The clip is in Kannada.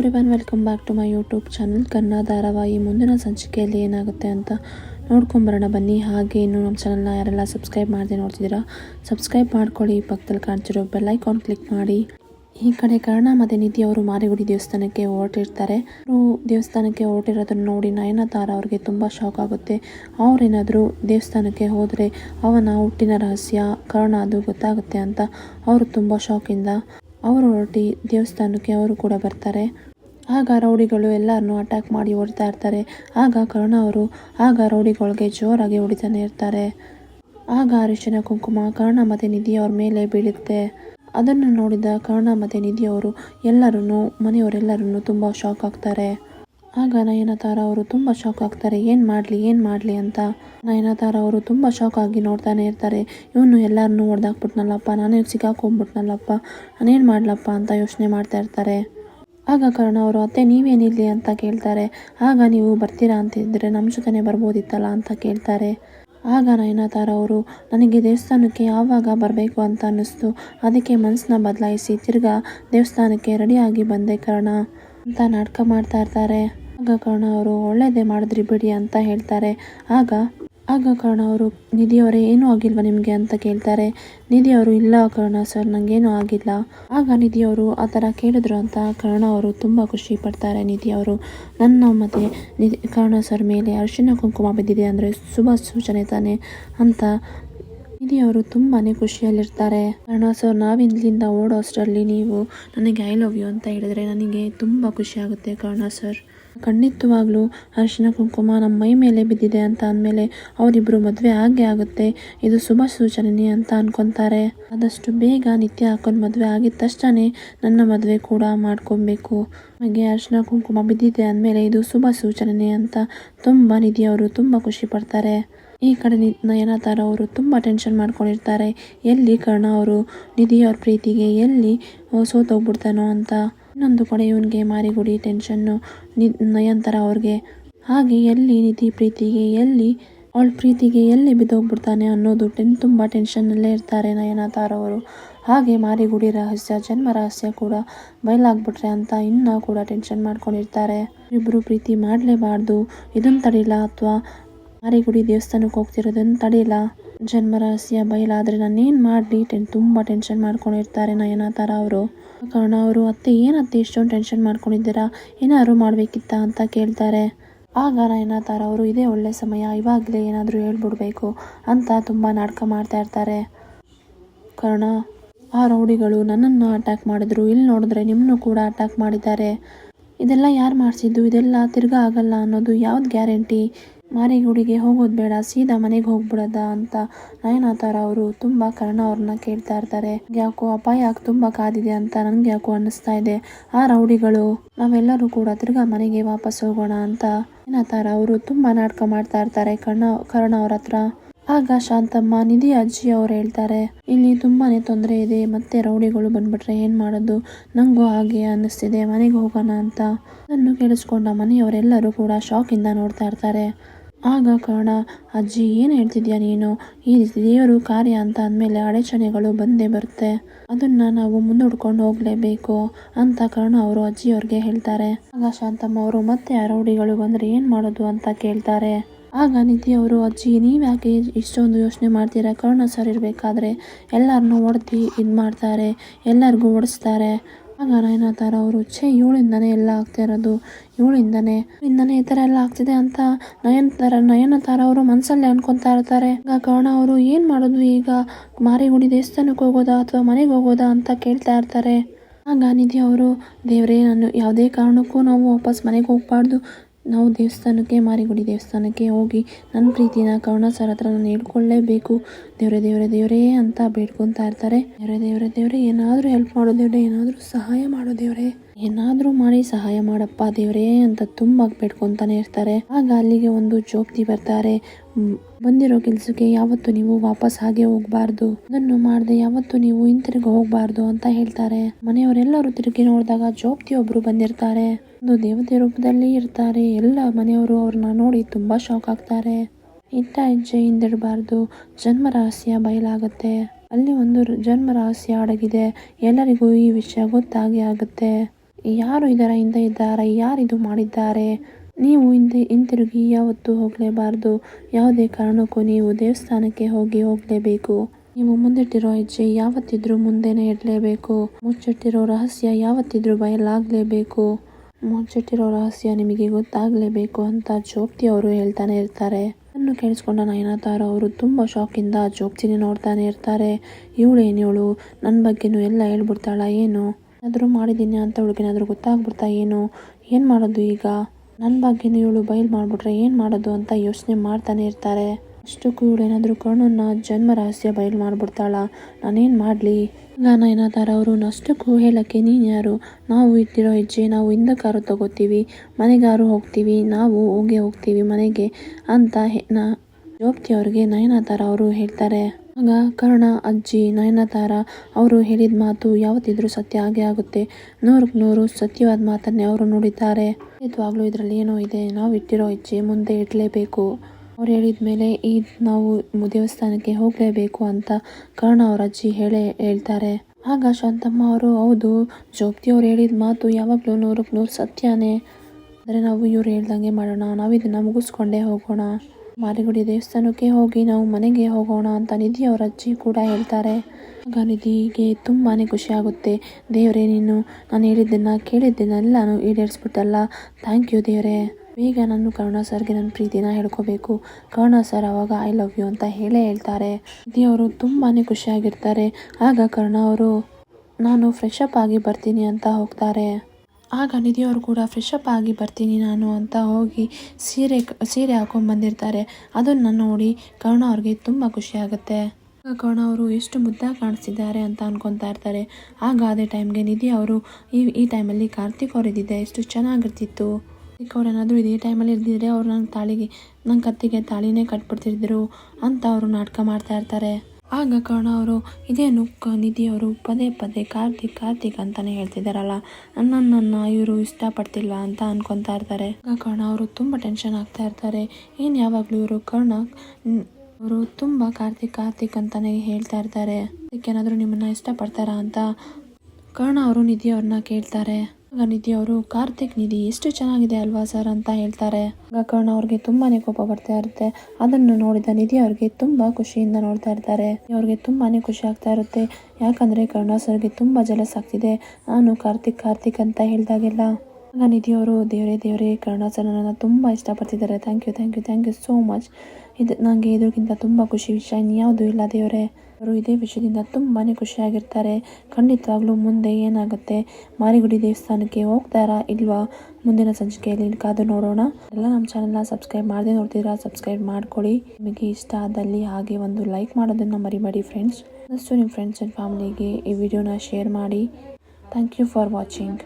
Everyone welcome back to my YouTube channel Kannada ಧಾರಾವಾಹಿ ಮುಂದಿನ ಸಂಚಿಕೆಯಲ್ಲಿ ಏನಾಗುತ್ತೆ ಅಂತ ನೋಡ್ಕೊಂಬರೋಣ, ಬನ್ನಿ. ಹಾಗೆ ಇನ್ನು ನಮ್ಮ ಚಾನಲ್ನ ಯಾರೆಲ್ಲ ಸಬ್ಸ್ಕ್ರೈಬ್ ಮಾಡದೆ ನೋಡ್ತಿದ್ದೀರಾ ಸಬ್ಸ್ಕ್ರೈಬ್ ಮಾಡ್ಕೊಳ್ಳಿ. ಪಕ್ಕದಲ್ಲಿ ಕಾಣ್ತಿರೋ ಬೆಲ್ಲೈಕಾನ್ ಕ್ಲಿಕ್ ಮಾಡಿ. ಈ ಕಡೆ ಕರ್ಣ ಮತ್ತು ನಿಧಿ ಅವರು ಮಾರಿಗುಡಿ ದೇವಸ್ಥಾನಕ್ಕೆ ಹೊರಟಿರ್ತಾರೆ. ಅವರು ದೇವಸ್ಥಾನಕ್ಕೆ ಹೊರಟಿರೋದನ್ನ ನೋಡಿ ನಯನತಾರ ಅವ್ರಿಗೆ ತುಂಬ ಶಾಕ್ ಆಗುತ್ತೆ. ಅವರೇನಾದರೂ ದೇವಸ್ಥಾನಕ್ಕೆ ಹೋದರೆ ಅವನ ಹುಟ್ಟಿನ ರಹಸ್ಯ, ಕರ್ಣ ಅದು ಗೊತ್ತಾಗುತ್ತೆ ಅಂತ ಅವರು ತುಂಬ ಶಾಕಿಂದ ಅವರು ಹೊರಟಿ ದೇವಸ್ಥಾನಕ್ಕೆ ಅವರು ಕೂಡ ಬರ್ತಾರೆ. ಆಗ ರೌಡಿಗಳು ಎಲ್ಲರನ್ನೂ ಅಟ್ಯಾಕ್ ಮಾಡಿ ಹೊಡಿತಾ ಇರ್ತಾರೆ. ಆಗ ಕರುಣ ಅವರು, ಆಗ ರೌಡಿಗಳಿಗೆ ಜೋರಾಗಿ ಹೊಡಿತಾನೆ ಇರ್ತಾರೆ. ಆಗ ಅರಿಶಿನ ಕುಂಕುಮ, ಕರ್ಣ ಮತ್ತು ನಿಧಿ ಅವ್ರ ಮೇಲೆ ಬೀಳುತ್ತೆ. ಅದನ್ನು ನೋಡಿದ ಕರ್ಣ ಮತ್ತು ನಿಧಿ ಅವರು ಎಲ್ಲರೂ ಮನೆಯವರೆಲ್ಲರೂ ತುಂಬ ಶಾಕ್ ಆಗ್ತಾರೆ. ಆಗ ನಯನತಾರ ಅವರು ತುಂಬ ಶಾಕ್ ಆಗ್ತಾರೆ. ಏನು ಮಾಡಲಿ ಏನು ಮಾಡಲಿ ಅಂತ. ನಯನತಾರ ಅವರು ತುಂಬ ಶಾಕ್ ಆಗಿ ನೋಡ್ತಾನೆ ಇರ್ತಾರೆ. ಇವನು ಎಲ್ಲರನ್ನೂ ಹೊಡೆದಾಕ್ಬಿಟ್ನಲ್ಲಪ್ಪ ನಾನೇ ಸಿಕ್ಕಾಕೊಂಡ್ಬಿಟ್ನಲ್ಲಪ್ಪ ನಾನೇನು ಮಾಡ್ಲಪ್ಪ ಅಂತ ಯೋಚನೆ ಮಾಡ್ತಾ ಇರ್ತಾರೆ. ಆಗ ಕರ್ಣ ಅವರು, ಅತ್ತೆ, ನೀವೇನಿರಲಿ ಅಂತ ಕೇಳ್ತಾರೆ. ಆಗ ನೀವು ಬರ್ತೀರಾ ಅಂತಿದ್ರೆ ನಮ್ಮ ಜೊತೆನೇ ಬರ್ಬೋದಿತ್ತಲ್ಲ ಅಂತ ಕೇಳ್ತಾರೆ. ಆಗ ನಯನತಾರ ಅವರು, ನನಗೆ ದೇವಸ್ಥಾನಕ್ಕೆ ಯಾವಾಗ ಬರಬೇಕು ಅಂತ ಅನ್ನಿಸ್ತು. ಅದಕ್ಕೆ ಮನಸ್ಸನ್ನ ಬದಲಾಯಿಸಿ ತಿರ್ಗಾ ದೇವಸ್ಥಾನಕ್ಕೆ ರೆಡಿಯಾಗಿ ಬಂದೆ ಕರ್ಣ ಅಂತ ನಾಟಕ ಮಾಡ್ತಾ ಇರ್ತಾರೆ. ಆಗ ಕರ್ಣ ಅವರು ಒಳ್ಳೆಯದೇ ಮಾಡಿದ್ರಿ ಬಿಡಿ ಅಂತ ಹೇಳ್ತಾರೆ. ಆಗ ಆಗ ಕರ್ಣ ಅವರು, ನಿಧಿಯವರೇ, ಏನೂ ಆಗಿಲ್ವಾ ನಿಮಗೆ ಅಂತ ಕೇಳ್ತಾರೆ. ನಿಧಿಯವರು, ಇಲ್ಲ ಕರ್ಣ ಸರ್ ನನಗೇನೂ ಆಗಿಲ್ಲ. ಆಗ ನಿಧಿಯವರು ಆ ಥರ ಕೇಳಿದ್ರು ಅಂತ ಕರ್ಣ ಅವರು ತುಂಬ ಖುಷಿ ಪಡ್ತಾರೆ ನಿಧಿಯವರು. ನನ್ನ ಮತ್ತೆ ನಿಧಿ, ಕರ್ಣ ಸರ್ ಮೇಲೆ ಅರಿಶಿನ ಕುಂಕುಮ ಬಿದ್ದಿದೆ ಅಂದರೆ ಶುಭ ಸೂಚನೆ ತಾನೆ ಅಂತ ನಿಧಿಯವರು ತುಂಬಾ ಖುಷಿಯಲ್ಲಿರ್ತಾರೆ. ಕರ್ಣ ಸರ್, ನಾವಿಲ್ಲಿಂದ ಓಡೋ ಅಷ್ಟರಲ್ಲಿ ನೀವು ನನಗೆ ಐ ಲವ್ ಯು ಅಂತ ಹೇಳಿದ್ರೆ ನನಗೆ ತುಂಬ ಖುಷಿ ಆಗುತ್ತೆ ಕರ್ಣ ಸರ್. ಖಂಡಿತವಾಗ್ಲೂ ಅರಿಶಿನ ಕುಂಕುಮ ನಮ್ಮ ಮೈ ಮೇಲೆ ಬಿದ್ದಿದೆ ಅಂತ ಅಂದಮೇಲೆ ಅವರಿಬ್ಬರು ಮದುವೆ ಆಗೇ ಆಗುತ್ತೆ. ಇದು ಶುಭ ಸೂಚನೆ ಅಂತ ಅನ್ಕೊಂತಾರೆ. ಆದಷ್ಟು ಬೇಗ ನಿತ್ಯ ಹಾಕೊಂಡು ಮದುವೆ ಆಗಿದ ತಕ್ಷಣ ನನ್ನ ಮದುವೆ ಕೂಡ ಮಾಡ್ಕೊಬೇಕು. ನಮಗೆ ಅರಿಶಿನ ಕುಂಕುಮ ಬಿದ್ದಿದೆ ಅಂದಮೇಲೆ ಇದು ಶುಭ ಸೂಚನೆ ಅಂತ ತುಂಬ ನಿಧಿಯವರು ತುಂಬ ಖುಷಿ ಪಡ್ತಾರೆ. ಈ ಕಡೆ ನಯನತಾರ ಅವರು ತುಂಬ ಟೆನ್ಷನ್ ಮಾಡ್ಕೊಂಡಿರ್ತಾರೆ. ಎಲ್ಲಿ ಕರ್ಣ ಅವರು ನಿಧಿಯವ್ರ ಪ್ರೀತಿಗೆ ಎಲ್ಲಿ ಸೋತೋಗ್ಬಿಡ್ತಾನೋ ಅಂತ. ಇನ್ನೊಂದು ಕಡೆ ಇವನಿಗೆ ಮಾರಿಗುಡಿ, ಟೆನ್ಷನ್ನು ನಯಂತರ ಅವ್ರಿಗೆ. ಹಾಗೆ ಎಲ್ಲಿ ನಿಧಿ ಪ್ರೀತಿಗೆ, ಎಲ್ಲಿ ಅವಳ ಪ್ರೀತಿಗೆ, ಎಲ್ಲಿ ಬಿದ್ದೋಗ್ಬಿಡ್ತಾನೆ ಅನ್ನೋದು ಟೆನ್, ತುಂಬ ಟೆನ್ಷನ್ನಲ್ಲೇ ಇರ್ತಾರೆ ನಯನತಾರವರು. ಹಾಗೆ ಮಾರಿಗುಡಿ ರಹಸ್ಯ, ಜನ್ಮ ರಹಸ್ಯ ಕೂಡ ಬಯಲಾಗ್ಬಿಟ್ರೆ ಅಂತ ಇನ್ನೂ ಕೂಡ ಟೆನ್ಷನ್ ಮಾಡ್ಕೊಂಡಿರ್ತಾರೆ. ಇಬ್ಬರು ಪ್ರೀತಿ ಮಾಡಲೇಬಾರ್ದು ಇದನ್ನು ತಡಿಲ್ಲ ಅಥವಾ ಮಾರಿಗುಡಿ ದೇವಸ್ಥಾನಕ್ಕೆ ಹೋಗ್ತಿರೋದನ್ನು ತಡಿಲ್ಲ ಜನ್ಮ ರಹಸ್ಯ ಬಯಲಾದರೆ ನಾನೇನು ಮಾಡಲಿ? ಟೆನ್, ತುಂಬ ಟೆನ್ಷನ್ ಮಾಡ್ಕೊಂಡಿರ್ತಾರೆ ನಯನತಾರ ಅವರು ಕಾರಣ ಅವರು, ಅತ್ತೆ ಏನತ್ತೆ ಇಷ್ಟೊಂದು ಟೆನ್ಷನ್ ಮಾಡ್ಕೊಂಡಿದ್ದೀರಾ? ಏನಾದ್ರು ಮಾಡಬೇಕಿತ್ತ? ಅಂತ ಕೇಳ್ತಾರೆ. ಆಗ ನಯನತಾರ ಅವರು, ಇದೇ ಒಳ್ಳೆ ಸಮಯ, ಇವಾಗಲೇ ಏನಾದರೂ ಹೇಳ್ಬಿಡ್ಬೇಕು ಅಂತ ತುಂಬ ನಾಟಕ ಮಾಡ್ತಾ ಇರ್ತಾರೆ. ಕಾರಣ, ಆ ರೌಡಿಗಳು ನನ್ನನ್ನು ಅಟ್ಯಾಕ್ ಮಾಡಿದ್ರು. ಇಲ್ಲಿ ನೋಡಿದ್ರೆ ನಿಮ್ಮನ್ನು ಕೂಡ ಅಟ್ಯಾಕ್ ಮಾಡಿದ್ದಾರೆ. ಇದೆಲ್ಲ ಯಾರು ಮಾಡಿಸಿದ್ದು? ಇದೆಲ್ಲ ತಿರ್ಗಾ ಆಗಲ್ಲ ಅನ್ನೋದು ಯಾವ್ದು ಗ್ಯಾರಂಟಿ? ಮಾರಿಗುಡಿಗೆ ಹೋಗೋದು ಬೇಡ, ಸೀದಾ ಮನೆಗೆ ಹೋಗ್ಬಿಡದ ಅಂತ ನಯನಾಥರ ಅವರು. ತುಂಬಾ ಕರ್ಣ ಅವ್ರನ್ನ ಕೇಳ್ತಾ ಇರ್ತಾರೆ. ಯಾಕೋ ಅಪಾಯ ತುಂಬಾ ಕಾದಿದೆ ಅಂತ ನನಗೆ ಯಾಕೋ ಅನ್ನಿಸ್ತಾ ಇದೆ. ಆ ರೌಡಿಗಳು, ನಾವೆಲ್ಲರೂ ಕೂಡ ತಿರ್ಗಾ ಮನೆಗೆ ವಾಪಸ್ ಹೋಗೋಣ ಅಂತ ನಯನಾಥರ ಅವರು ತುಂಬಾ ನಾಟಕ ಮಾಡ್ತಾ ಇರ್ತಾರೆ ಕರ್ಣ ಕರ್ಣ ಅವ್ರ ಹತ್ರ. ಆಗ ಶಾಂತಮ್ಮ, ನಿಧಿ ಅಜ್ಜಿ ಅವ್ರು ಹೇಳ್ತಾರೆ, ಇಲ್ಲಿ ತುಂಬಾನೇ ತೊಂದರೆ ಇದೆ, ಮತ್ತೆ ರೌಡಿಗಳು ಬಂದ್ಬಿಟ್ರೆ ಏನ್ ಮಾಡೋದು? ನಂಗೂ ಹಾಗೆ ಅನ್ನಿಸ್ತಿದೆ, ಮನೆಗೆ ಹೋಗೋಣ ಅಂತ. ಅದನ್ನು ಕೇಳಿಸ್ಕೊಂಡ ಮನೆಯವರೆಲ್ಲರೂ ಕೂಡ ಶಾಕ್ ಇಂದ ನೋಡ್ತಾ ಇರ್ತಾರೆ. ಆಗ ಕರ್ಣ, ಅಜ್ಜಿ, ಏನು ಹೇಳ್ತಿದ್ಯಾ ನೀನು? ಈ ದೇವರು ಕಾರ್ಯ ಅಂತ ಅಂದಮೇಲೆ ಅಡಚಣೆಗಳು ಬಂದೇ ಬರುತ್ತೆ. ಅದನ್ನ ನಾವು ಮುಂದೂಡ್ಕೊಂಡು ಹೋಗಲೇಬೇಕು ಅಂತ ಕರ್ಣ ಅವರು ಅಜ್ಜಿಯವ್ರಿಗೆ ಹೇಳ್ತಾರೆ. ಆಗ ಶಾಂತಮ್ಮ ಅವರು, ಮತ್ತೆ ಆ ರೌಡಿಗಳು ಬಂದ್ರೆ ಏನು ಮಾಡೋದು ಅಂತ ಕೇಳ್ತಾರೆ. ಆಗ ನಿಧಿ ಅವರು, ಅಜ್ಜಿ, ನೀವ್ಯಾಕೆ ಇಷ್ಟೊಂದು ಯೋಚನೆ ಮಾಡ್ತೀರಾ? ಕರ್ಣ ಸರ್ ಇರಬೇಕಾದ್ರೆ ಎಲ್ಲರನ್ನೂ ಹೊಡೆದು ಇದು ಮಾಡ್ತಾರೆ ಎಲ್ಲರಿಗೂ ಓಡಿಸ್ತಾರೆ ಏನಾತಾರ ಅವರು ಛೇ, ಇವಳಿಂದನೇ ಎಲ್ಲ ಆಗ್ತಾ ಇರೋದು, ಇವಳಿಂದನೇ ಇಂದನೇ ಈ ತರ ಎಲ್ಲ ಆಗ್ತಿದೆ ಅಂತ ನಯನತಾರ ನಯನತಾರ ಅವರು ಮನಸ್ಸಲ್ಲೇ ಅನ್ಕೊಂತಾ ಇರ್ತಾರೆ. ಈಗ ಕರ್ಣ ಅವರು ಏನು ಮಾಡೋದು ಈಗ? ಮಾರಿಗುಡಿ ದೇವಸ್ಥಾನಕ್ಕೆ ಹೋಗೋದಾ ಅಥವಾ ಮನೆಗೆ ಹೋಗೋದಾ ಅಂತ ಕೇಳ್ತಾ ಇರ್ತಾರೆ. ಆಗ ನಿಧಿ ಅವರು, ದೇವರೇ, ನಾನು ಯಾವುದೇ ಕಾರಣಕ್ಕೂ ನಾವು ವಾಪಸ್ ಮನೆಗೆ ಹೋಗ್ಬಾರ್ದು. ನಾವು ದೇವಸ್ಥಾನಕ್ಕೆ, ಮಾರಿಗುಡಿ ದೇವಸ್ಥಾನಕ್ಕೆ ಹೋಗಿ ನನ್ನ ಪ್ರೀತಿನ ಕರುಣ ಸರ್ ಹತ್ರ ನಾನು ಹೇಳ್ಕೊಳ್ಳೇಬೇಕು ದೇವರೇ ದೇವರೇ ದೇವರೇ ಅಂತ ಬೇಡ್ಕೊತಾ ಇರ್ತಾರೆ. ದೇವರೇ ದೇವರೇ ದೇವರೇ, ಏನಾದರೂ ಹೆಲ್ಪ್ ಮಾಡೋ ದೇವ್ರೆ, ಏನಾದರೂ ಸಹಾಯ ಮಾಡೋ ದೇವ್ರೆ. ಏನಾದರೂ ಮಾಡಿ ಸಹಾಯ ಮಾಡಪ್ಪ ದೇವ್ರೇ ಅಂತ ತುಂಬ ಬೇಡ್ಕೊತಾನೆ ಇರ್ತಾರೆ. ಆಗ ಅಲ್ಲಿಗೆ ಒಂದು ಜೋಕ್ತಿ ಬರ್ತಾರೆ. ಬಂದಿರೋ ಕೆಲಸಕ್ಕೆ ಯಾವತ್ತು ನೀವು ವಾಪಸ್ ಹಾಗೆ ಹೋಗ್ಬಾರ್ದು. ಅದನ್ನು ಮಾಡದೆ ಯಾವತ್ತು ನೀವು ಹಿಂತಿರುಗಿ ಹೋಗ್ಬಾರ್ದು ಅಂತ ಹೇಳ್ತಾರೆ. ಮನೆಯವರೆಲ್ಲರೂ ತಿರುಗಿ ನೋಡಿದಾಗ ಜೋಕ್ತಿ ಒಬ್ರು ಬಂದಿರ್ತಾರೆ. ಒಂದು ದೇವತೆ ರೂಪದಲ್ಲಿ ಇರ್ತಾರೆ. ಎಲ್ಲ ಮನೆಯವರು ಅವ್ರನ್ನ ನೋಡಿ ತುಂಬಾ ಶಾಕ್ ಆಗ್ತಾರೆ. ಇಂಥ ಹೆಜ್ಜೆ ಹಿಂದಿಡಬಾರ್ದು ಜನ್ಮ ರಹಸ್ಯ ಬಯಲಾಗುತ್ತೆ. ಅಲ್ಲಿ ಒಂದು ಜನ್ಮ ರಹಸ್ಯ ಅಡಗಿದೆ. ಎಲ್ಲರಿಗೂ ಈ ವಿಷಯ ಗೊತ್ತಾಗಿ ಆಗುತ್ತೆ. ಯಾರು ಇದರ ಹಿಂದೆ ಇದ್ದಾರೆ? ಯಾರಿದು ಮಾಡಿದ್ದಾರೆ? ನೀವು ಹಿಂದೆ ಹಿಂತಿರುಗಿ, ಯಾವತ್ತೂ ಹೋಗಲೇಬಾರ್ದು. ಯಾವುದೇ ಕಾರಣಕ್ಕೂ ನೀವು ದೇವಸ್ಥಾನಕ್ಕೆ ಹೋಗಿ ಹೋಗಲೇಬೇಕು. ನೀವು ಮುಂದಿಟ್ಟಿರೋ ಹೆಜ್ಜೆ ಯಾವತ್ತಿದ್ರೂ ಮುಂದೆನೇ ಇಡಲೇಬೇಕು. ಮುಚ್ಚಿಟ್ಟಿರೋ ರಹಸ್ಯ ಯಾವತ್ತಿದ್ರೂ ಬಯಲಾಗಲೇಬೇಕು. ಮುಚ್ಚಿಟ್ಟಿರೋ ರಹಸ್ಯ ನಿಮಗೆ ಗೊತ್ತಾಗಲೇಬೇಕು ಅಂತ ಜೋಪ್ತಿ ಅವರು ಹೇಳ್ತಾನೆ ಇರ್ತಾರೆ. ಅದನ್ನು ಕೇಳಿಸ್ಕೊಂಡ ನಯನತಾರ ಅವರು ತುಂಬ ಶಾಕಿಂದ ಜೋಪ್ತಿನೇ ನೋಡ್ತಾನೆ ಇರ್ತಾರೆ. ಇವಳು? ನನ್ನ ಬಗ್ಗೆನೂ ಎಲ್ಲ ಹೇಳ್ಬಿಡ್ತಾಳ ಏನು? ಏನಾದರೂ ಮಾಡಿದ್ದೀನಿ ಅಂತ ಅವಳಿಗೇನಾದರೂ ಗೊತ್ತಾಗ್ಬಿಡ್ತಾ ಏನು? ಏನು ಮಾಡೋದು ಈಗ? ನನ್ನ ಬಗ್ಗೆನೂ ಇವಳು ಬಯಲು ಮಾಡಿಬಿಟ್ರೆ ಏನು ಮಾಡೋದು ಅಂತ ಯೋಚನೆ ಮಾಡ್ತಾನೆ ಇರ್ತಾರೆ. ಅಷ್ಟಕ್ಕೂ ಇವಳು ಏನಾದರೂ ಕಣ್ಣನ್ನು ಜನ್ಮ ರಹಸ್ಯ ಬಯಲು ಮಾಡಿಬಿಡ್ತಾಳ. ನಾನೇನು ಮಾಡಲಿ? ನಾನು ಏನಾದಾರ ಅವರು ನಷ್ಟಕ್ಕೂ ಹೇಳೋಕ್ಕೆ ನೀನು ಯಾರು? ನಾವು ಇಟ್ಟಿರೋ ಹೆಜ್ಜೆ ನಾವು ಹಿಂದಕ್ಕಾರು ಕಾರು ತಗೋತೀವಿ. ಮನೆಗಾರು ಹೋಗ್ತೀವಿ. ನಾವು ಹೋಗೇ ಹೋಗ್ತೀವಿ ಮನೆಗೆ ಅಂತ ನಾ ಜೋಪ್ತಿ ಅವ್ರಿಗೆ ಅವರು ಹೇಳ್ತಾರೆ. ಆಗ ಕರ್ಣ, ಅಜ್ಜಿ, ನಯನತಾರ, ಅವರು ಹೇಳಿದ ಮಾತು ಯಾವತ್ತಿದ್ರೂ ಸತ್ಯ ಆಗೇ ಆಗುತ್ತೆ. ನೂರಕ್ಕೆ ನೂರು ಸತ್ಯವಾದ ಮಾತನ್ನೇ ಅವರು ನೋಡಿದ್ದಾರೆ ಖಂಡಿತವಾಗ್ಲೂ ಇದರಲ್ಲಿ ಏನೋ ಇದೆ, ನಾವು ಇಟ್ಟಿರೋ ಹೆಜ್ಜೆ ಮುಂದೆ ಇಡಲೇಬೇಕು. ಅವ್ರು ಹೇಳಿದ ಮೇಲೆ ಈ ನಾವು ದೇವಸ್ಥಾನಕ್ಕೆ ಹೋಗಲೇಬೇಕು ಅಂತ ಕರ್ಣ ಅವ್ರ ಅಜ್ಜಿ ಹೇಳೇ ಹೇಳ್ತಾರೆ. ಆಗ ಶಾಂತಮ್ಮ ಅವರು, ಹೌದು ಜೋಪ್ತಿ ಅವ್ರು ಹೇಳಿದ ಮಾತು ಯಾವಾಗಲೂ ನೂರಕ್ಕೆ ನೂರು ಸತ್ಯನೇ. ಅಂದರೆ ನಾವು ಇವ್ರು ಹೇಳ್ದಂಗೆ ಮಾಡೋಣ ನಾವು ಇದನ್ನು ಮುಗಿಸ್ಕೊಂಡೇ ಹೋಗೋಣ. ಮಾರಿಗುಡಿ ದೇವಸ್ಥಾನಕ್ಕೆ ಹೋಗಿ ನಾವು ಮನೆಗೆ ಹೋಗೋಣ ಅಂತ ನಿಧಿ ಅವರ ಅಜ್ಜಿ ಕೂಡ ಹೇಳ್ತಾರೆ. ಆಗ ನಿಧಿಗೆ ತುಂಬಾ ಖುಷಿ ಆಗುತ್ತೆ. ದೇವರೇ, ನೀನು ನಾನು ಹೇಳಿದ್ದನ್ನು ನಾನು ಈಡೇರಿಸ್ಬಿಟ್ಟಲ್ಲ. ಥ್ಯಾಂಕ್ ಯು ದೇವರೇ. ಬೇಗ ನಾನು ಕರುಣ ಸರ್ಗೆ ನನ್ನ ಪ್ರೀತಿನ ಹೇಳ್ಕೋಬೇಕು. ಕರುಣ ಸರ್ ಅವಾಗ ಐ ಲವ್ ಯು ಅಂತ ಹೇಳೇ ಹೇಳ್ತಾರೆ. ನಿಧಿ ಅವರು ತುಂಬಾ ಖುಷಿಯಾಗಿರ್ತಾರೆ. ಆಗ ಕರುಣ ಅವರು, ನಾನು ಫ್ರೆಶ್ ಅಪ್ ಆಗಿ ಬರ್ತೀನಿ ಅಂತ ಹೋಗ್ತಾರೆ. ಆಗ ನಿಧಿಯವರು ಕೂಡ ಫ್ರೆಶ್ ಅಪ್ ಆಗಿ ಬರ್ತೀನಿ ನಾನು ಅಂತ ಹೋಗಿ ಸೀರೆ ಸೀರೆ ಹಾಕೊಂಡು ಬಂದಿರ್ತಾರೆ. ಅದನ್ನು ನೋಡಿ ಕರುಣ ಅವ್ರಿಗೆ ತುಂಬ ಖುಷಿಯಾಗುತ್ತೆ ಕರ್ಣ ಅವರು ಎಷ್ಟು ಮುದ್ದಾಗಿ ಕಾಣಿಸ್ತಿದ್ದಾರೆ ಅಂತ ಅನ್ಕೊತಾ ಇರ್ತಾರೆ. ಆಗ ಅದೇ ಟೈಮ್ಗೆ ನಿಧಿ ಅವರು ಈ ಈ ಟೈಮಲ್ಲಿ ಕಾರ್ತಿಕ್ ಅವ್ರು ಇದ್ದಿದ್ದೆ. ಎಷ್ಟು ಚೆನ್ನಾಗಿರ್ತಿತ್ತು. ಕಾರ್ತಿಕ್ ಅವ್ರು ಏನಾದರೂ ಇದೇ ಟೈಮಲ್ಲಿ ಇದ್ದಿದ್ರೆ ಅವ್ರು ನನ್ನ ತಾಳಿಗೆ ನನ್ನ ಕತ್ತಿಗೆ ತಾಳಿನೇ ಕಟ್ಬಿಡ್ತಿದ್ರು ಅಂತ ಅವರು ನಾಟಕ ಮಾಡ್ತಾ ಇರ್ತಾರೆ. ಆಗ ಕರ್ಣ ಅವರು ಇದೇನು ಕ ನಿಧಿ ಅವರು ಪದೇ ಪದೇ ಕಾರ್ತಿಕ್ ಕಾರ್ತಿಕ್ ಅಂತಾನೆ ಹೇಳ್ತಿದ್ದಾರಲ್ಲ, ನನ್ನನ್ನು ಇವರು ಇಷ್ಟಪಡ್ತಿಲ್ಲ ಅಂತ ಅನ್ಕೊತಾ ಇರ್ತಾರೆ. ಆಗ ಕಾಣ ಅವರು ತುಂಬ ಟೆನ್ಷನ್ ಆಗ್ತಾ ಇರ್ತಾರೆ. ಏನು ಯಾವಾಗಲೂ ಇವರು ಕರ್ಣ ಅವರು ತುಂಬ ಕಾರ್ತಿಕ್ ಕಾರ್ತಿಕ್ ಅಂತಾನೆ ಹೇಳ್ತಾ ಇರ್ತಾರೆ. ಏನಾದರೂ ನಿಮ್ಮನ್ನ ಇಷ್ಟಪಡ್ತಾರಾ ಅಂತ? ಕರ್ಣ ಅವರು ನಿಧಿಯವ್ರನ್ನ ಕೇಳ್ತಾರೆ. ನಿಧಿ ಅವರು, ಕಾರ್ತಿಕ್ ನಿಧಿ ಎಷ್ಟು ಚೆನ್ನಾಗಿದೆ ಅಲ್ವಾ ಸರ್ ಅಂತ ಹೇಳ್ತಾರೆ. ಗಕರ್ಣ ಕರ್ಣ ಅವ್ರಿಗೆ ತುಂಬಾನೇ ಕೋಪ ಬರ್ತಾ ಇರುತ್ತೆ. ಅದನ್ನು ನೋಡಿದ ನಿಧಿ ಅವ್ರಿಗೆ ತುಂಬಾ ಖುಷಿಯಿಂದ ನೋಡ್ತಾ ಇರ್ತಾರೆ. ಅವ್ರಿಗೆ ತುಂಬಾನೇ ಖುಷಿ ಆಗ್ತಾ ಇರುತ್ತೆ. ಯಾಕಂದ್ರೆ ಕರ್ಣ ಸರ್ಗೆ ತುಂಬಾ ಜಲಸ್ ಆಗ್ತಿದೆ. ನಾನು ಕಾರ್ತಿಕ್ ಕಾರ್ತಿಕ್ ಅಂತ ಹೇಳಿದಾಗೆಲ್ಲ ಆಗ ನಿಧಿ ಅವರು ದೇವರೇ ದೇವರೇ ಕರ್ಣ ತುಂಬ ಇಷ್ಟಪಡ್ತಿದ್ದಾರೆ. Thank you thank you thank you so much ಇದು ನನಗೆ ಇದಕ್ಕಿಂತ ತುಂಬ ಖುಷಿ. ವಿಷಯ ಇನ್ಯಾವುದೂ ಇಲ್ಲ ದೇವರೇ. ಅವರು ಇದೇ ವಿಷಯದಿಂದ ತುಂಬಾ ಖುಷಿಯಾಗಿರ್ತಾರೆ. ಖಂಡಿತವಾಗ್ಲೂ ಮುಂದೆ ಏನಾಗುತ್ತೆ? ಮಾರಿಗುಡಿ ದೇವಸ್ಥಾನಕ್ಕೆ ಹೋಗ್ತಾರಾ ಇಲ್ವಾ? ಮುಂದಿನ ಸಂಚಿಕೆಯಲ್ಲಿ ಕಾದು ನೋಡೋಣ. ಎಲ್ಲ ನಮ್ಮ ಚಾನಲ್ನ ಸಬ್ಸ್ಕ್ರೈಬ್ ಮಾಡದೆ ನೋಡ್ತೀರಾ ಸಬ್ಸ್ಕ್ರೈಬ್ ಮಾಡ್ಕೊಳ್ಳಿ. ನಿಮಗೆ ಇಷ್ಟ ಆದಲ್ಲಿ ಹಾಗೆ ಒಂದು ಲೈಕ್ ಮಾಡೋದನ್ನು ಮರಿಬೇಡಿ ಫ್ರೆಂಡ್ಸ್ ಅಷ್ಟು ನಿಮ್ಮ ಫ್ರೆಂಡ್ಸ್ ಆ್ಯಂಡ್ ಫ್ಯಾಮಿಲಿಗೆ ಈ ವಿಡಿಯೋನ ಶೇರ್ ಮಾಡಿ. Thank you for watching